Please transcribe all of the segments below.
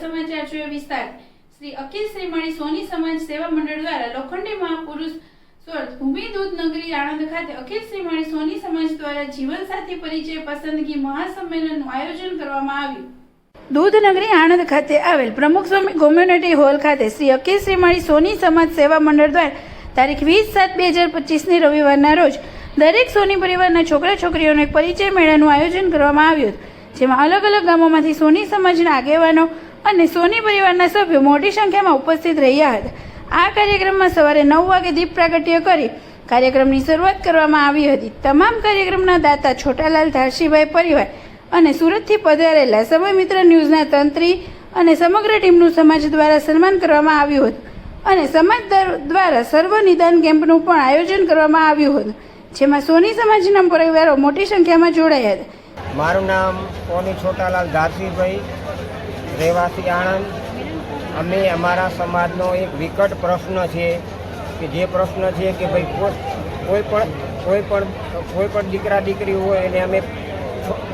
સમાચાર જોઈએ વિસ્તાર. શ્રી અખિલ શ્રીમણી સોની સમાજ સેવા મંડળ દ્વારા લોખંડી મહાપુરુષ સ્વર્થ ભૂમિ દૂધ નગરી આણંદ ખાતે અખિલ શ્રીમણી સોની સમાજ દ્વારા જીવનસાથી પરિચય પસંદગી મહાસંમેલનનું આયોજન કરવામાં આવ્યું. દૂધનગરી આણંદ ખાતે આવેલ પ્રમુખ સ્વામી કોમ્યુનિટી હોલ ખાતે શ્રી અખિલ શ્રીમણી સોની સમાજ સેવા મંડળ દ્વારા તારીખ વીસ સાત બે હજાર પચીસની રવિવારના રોજ દરેક સોની પરિવારના છોકરા છોકરીઓનો એક પરિચય મેળાનું આયોજન કરવામાં આવ્યું હતું. જેમાં અલગ અલગ ગામોમાંથી સોની સમાજના આગેવાનો અને સોની પરિવારના સભ્યો મોટી સંખ્યામાં ઉપસ્થિત રહ્યા હતા. આ કાર્યક્રમમાં સવારે નવ વાગે દીપ પ્રાગટ્ય કરી કાર્યક્રમની શરૂઆત કરવામાં આવી હતી. તમામ કાર્યક્રમના દાતા છોટાલાલ ધારસીભાઈ પરિવાર અને સુરતથી પધારેલા સમય મિત્ર ન્યૂઝના તંત્રી અને સમગ્ર ટીમનું સમાજ દ્વારા સન્માન કરવામાં આવ્યું હતું. અને સમાજ દ્વારા સર્વ નિદાન કેમ્પનું પણ આયોજન કરવામાં આવ્યું હતું. જેમાં સોની સમાજના પરિવારો મોટી સંખ્યામાં જોડાયા હતા. મારું નામ સોની છોટાલાલ ધારસીભાઈ, રહેવાસી આણંદ. અમે અમારા સમાજનો એક વિકટ પ્રશ્ન છે કે જે પ્રશ્ન છે કે ભાઈ કોઈ પણ કોઈ પણ કોઈ પણ દીકરા દીકરી હોય એને અમે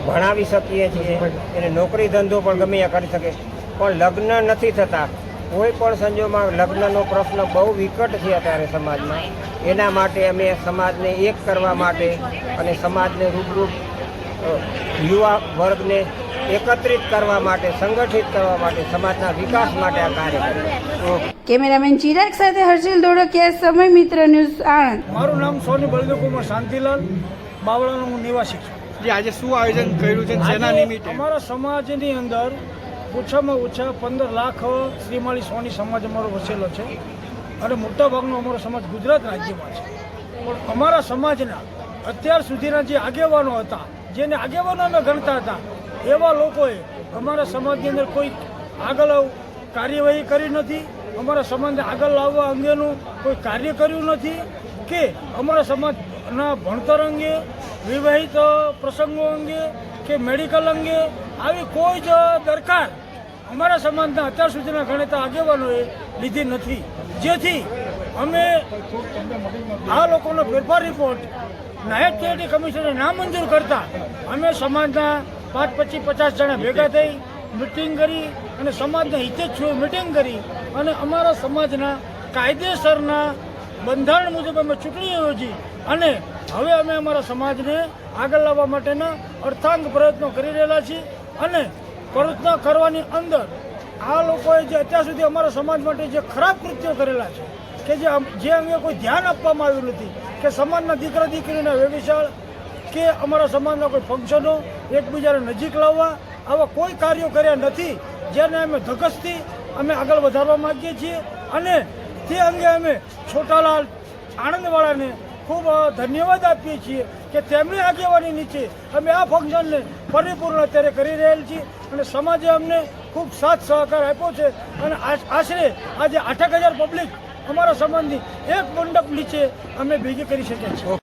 ભણાવી શકીએ છીએ. એને નોકરી ધંધો પણ ગમે કરી શકે. પણ લગ્ન નથી થતા. કોઈ પણ સંજોગમાં લગ્નનો પ્રશ્ન બહુ વિકટ છે અત્યારે સમાજમાં. એના માટે અમે સમાજને એક કરવા માટે અને સમાજને રૂબરૂ યુવા વર્ગને એકત્રિત કરવા માટે સંગઠિત કરવા માટે સમાજના વિકાસ માટે આ કાર્ય કર્યું કેમેરામેન ચિરાગ સાથે હર્ષિલ દોડકિયા સમય મિત્ર ન્યૂઝ આણંદ. મારું નામ સોની બલદેવકુમાર શાંતિલાલ. બાવળાનો હું નિવાસી છું. જે આજે શું આયોજન કર્યું છે જેના નિમિત્તે? અમારા સમાજની અંદર ઓછામાં ઓછા પંદર લાખ શ્રીમાળી સોની સમાજ અમારો વસેલો છે અને મોટાભાગનો અમારો સમાજ ગુજરાત રાજ્યમાં છે. પણ અમારા સમાજના અત્યાર સુધીના જે આગેવાનો હતા, જેને આગેવાનો અમે ગણતા હતા, એવા લોકોએ અમારા સમાજની અંદર કોઈ આગળ કાર્યવાહી કરી નથી, અમારા સમાજને આગળ લાવવા અંગેનું કોઈ કાર્ય કર્યું નથી કે અમારા સમાજના ભણતર અંગે, વિવાહિત પ્રસંગો અંગે કે મેડિકલ અંગે આવી કોઈ જ દરકાર અમારા સમાજના અત્યાર સુધીના ગણેતા આગેવાનોએ લીધી નથી. જેથી અમે આ લોકોનો ફેરફાર રિપોર્ટ નાયબ ચૂંટણી કમિશનરે નામંજૂર કરતા અમે સમાજના પાંચ પચીસ પચાસ જણા ભેગા થઈ મિટિંગ કરી અને સમાજના હિતેચ્છુએ મિટિંગ કરી અને અમારા સમાજના કાયદેસરના બંધારણ મુજબ અમે ચૂંટણી યોજી અને હવે અમે અમારા સમાજને આગળ લાવવા માટેના અર્થાંગ પ્રયત્નો કરી રહેલા છીએ. અને પ્રયત્ન કરવાની અંદર આ લોકોએ જે અત્યાર સુધી અમારા સમાજ માટે જે ખરાબ કૃત્યો કરેલા છે, કે જે અંગે કોઈ ધ્યાન આપવામાં આવ્યું નથી, કે સમાજના દીકરા દીકરીના વ્યવસાય કે અમારા સમાજના કોઈ ફંક્શનો એકબીજાને નજીક લાવવા, આવા કોઈ કાર્યો કર્યા નથી, જેને અમે ધગસથી અમે આગળ વધારવા માગીએ છીએ. અને તે અંગે અમે છોટાલાલ આણંદવાળાને ખૂબ ધન્યવાદ આપીએ છીએ કે તેમની આગેવાની નીચે અમે આ ફંક્શનને પરિપૂર્ણ અત્યારે કરી રહેલ છીએ અને સમાજે અમને ખૂબ સાથ સહકાર આપ્યો છે અને આશ- આશરે આજે આઠેક હજાર પબ્લિક અમારા સમાજની એક મંડપ નીચે અમે ભેગી કરી શક્યા છીએ.